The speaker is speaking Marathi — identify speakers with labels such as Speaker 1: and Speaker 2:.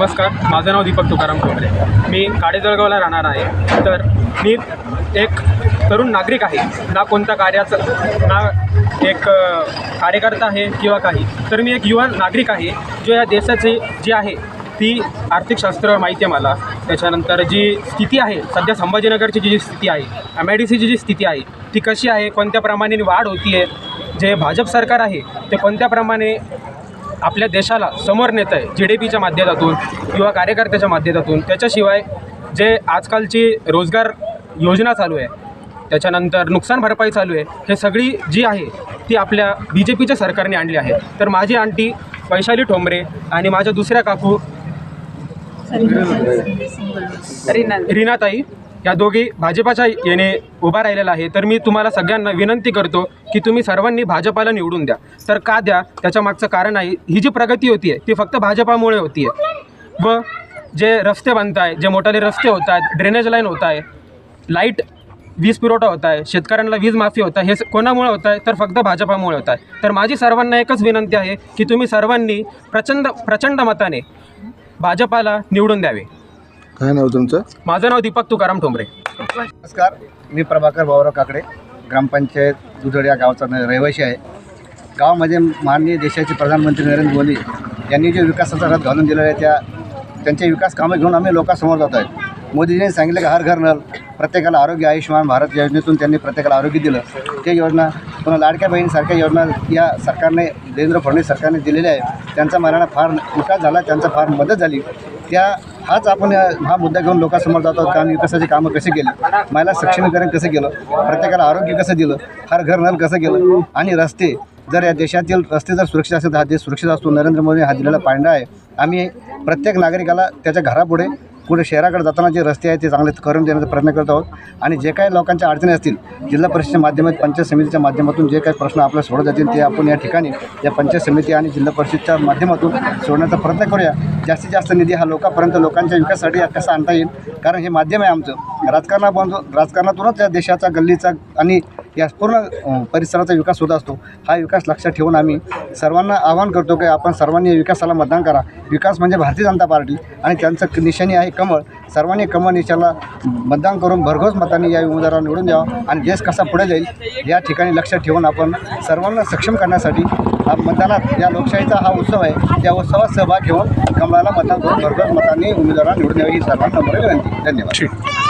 Speaker 1: नमस्कार माझं नाव दीपक तुकाराम ठोंबरे मी काडेजळगावला राहणार आहे. तर मी एक तरुण नागरिक आहे. ना कोणत्या कार्याचं ना एक कार्यकर्ता आहे किंवा काही. तर मी एक युवा नागरिक आहे जो या देशाची जी आहे ती आर्थिकशास्त्र माहिती आहे मला. त्याच्यानंतर जी स्थिती आहे सध्या संभाजीनगरची जी स्थिती आहे एम आय डी सीची जी स्थिती आहे ती कशी आहे कोणत्या प्रमाणे वाढ होती आहे जे भाजप सरकार आहे ते कोणत्या प्रमाणे आपल्या देशाला समोर नेत आहे जी डी पीच्या माध्यमातून किंवा कार्यकर्त्याच्या माध्यमातून. त्याच्याशिवाय जे आजकालची रोजगार योजना चालू आहे त्याच्यानंतर नुकसान भरपाई चालू आहे हे सगळी जी आहे ती आपल्या बी जे पीच्या सरकारने आणली आहे. तर माझी आंटी वैशाली ठोंबरे आणि माझ्या दुसऱ्या काकू रीनाताई या दोघी भाजपाच्या येणे उभा राहिलेला आहे. तर मी तुम्हाला सगळ्यांना विनंती करतो की तुम्ही सर्वांनी भाजपाला निवडून द्या. तर का द्या? त्याच्या मागचं कारण आहे ही जी प्रगती होती आहे ती फक्त भाजपामुळे होती आहे व जे रस्ते बनत आहे जे मोठाले रस्ते होत आहेत ड्रेनेज लाईन होत आहे लाइट वीज पुरवठा होत आहे शेतकऱ्यांना वीज माफी होत आहे हे कोणामुळे होत आहे तर फक्त भाजपामुळे होत आहे तर माझी सर्वांना एकच विनंती आहे की तुम्ही सर्वांनी प्रचंड प्रचंड मताने भाजपाला निवडून द्यावे.
Speaker 2: काय नाव तुमचं?
Speaker 1: माझं नाव दीपक तुकाराम ठोंबरे.
Speaker 3: नमस्कार मी प्रभाकर भाऊराव काकडे ग्रामपंचायत दुधड या गावचा रहिवासी आहे. गावामध्ये माननीय देशाचे प्रधानमंत्री नरेंद्र मोदी यांनी जे विकासाचा रथ घालून दिलेला आहे त्या त्यांचे विकास कामं घेऊन आम्ही लोकांसमोर जात आहेत मोदीजींनी सांगितलं की हर घर नल प्रत्येकाला आरोग्य आयुष्यमान भारत योजनेतून त्यांनी प्रत्येकाला आरोग्य दिलं. ते योजना पुन्हा लाडक्या बहिणीसारख्या योजना या सरकारने देवेंद्र फडणवीस सरकारने दिलेल्या आहे त्यांचा मला फार विकास झाला त्यांचा फार मदत झाली. त्या हाच आपण हा मुद्दा घेऊन लोकांसमोर जातो का आम्ही कामं कशी केली? महिला सक्षमीकरण कसं केलं? प्रत्येकाला आरोग्य कसं दिलं? हर घर नल कसं केलं? आणि रस्ते जर या देशातील रस्ते जर सुरक्षित असेल तर हा देश सुरक्षित असतो. नरेंद्र मोदी हा दिलेला पांडा आहे. आम्ही प्रत्येक नागरिकाला त्याच्या घरापुढे पुढे शहराकडे जाताना जे रस्ते आहेत ते चांगले करून देण्याचा प्रयत्न करत आहोत. आणि जे काही लोकांच्या अडचणी असतील जिल्हा परिषदेच्या माध्यमात पंचायत समितीच्या माध्यमातून जे काही प्रश्न आपल्याला सोडत जातील ते आपण या ठिकाणी या पंचायत समिती आणि जिल्हा परिषदच्या माध्यमातून सोडण्याचा प्रयत्न करूया. जास्तीत जास्त निधी हा लोकांपर्यंत लोकांच्या विकासासाठी कसा आणता येईल? कारण हे माध्यम आहे आमचं. राजकारणापासून राजकारणातूनच या देशाचा गल्लीचा आणि या पूर्ण परिसराचा विकास होत असतो. हा विकास लक्षात ठेवून आम्ही सर्वांना आवाहन करतो की आपण सर्वांनी या विकासाला मतदान करा. विकास म्हणजे भारतीय जनता पार्टी आणि त्यांचं निशाणी आहे कमळ. सर्वांनी कमळ निशाला मतदान करून भरघोस मतांनी या उमेदवाराला निवडून द्यावा आणि देश कसा पुढे जाईल या ठिकाणी लक्षात ठेवून आपण सर्वांना सक्षम करण्यासाठी मतदानात या लोकशाहीचा हा उत्सव आहे. त्या उत्सवात सहभाग घेऊन कमळाला मतदान करून भरघोस मतांनी उमेदवाराला निवडून द्यावी ही सर्वांना नम्र विनंती. धन्यवाद.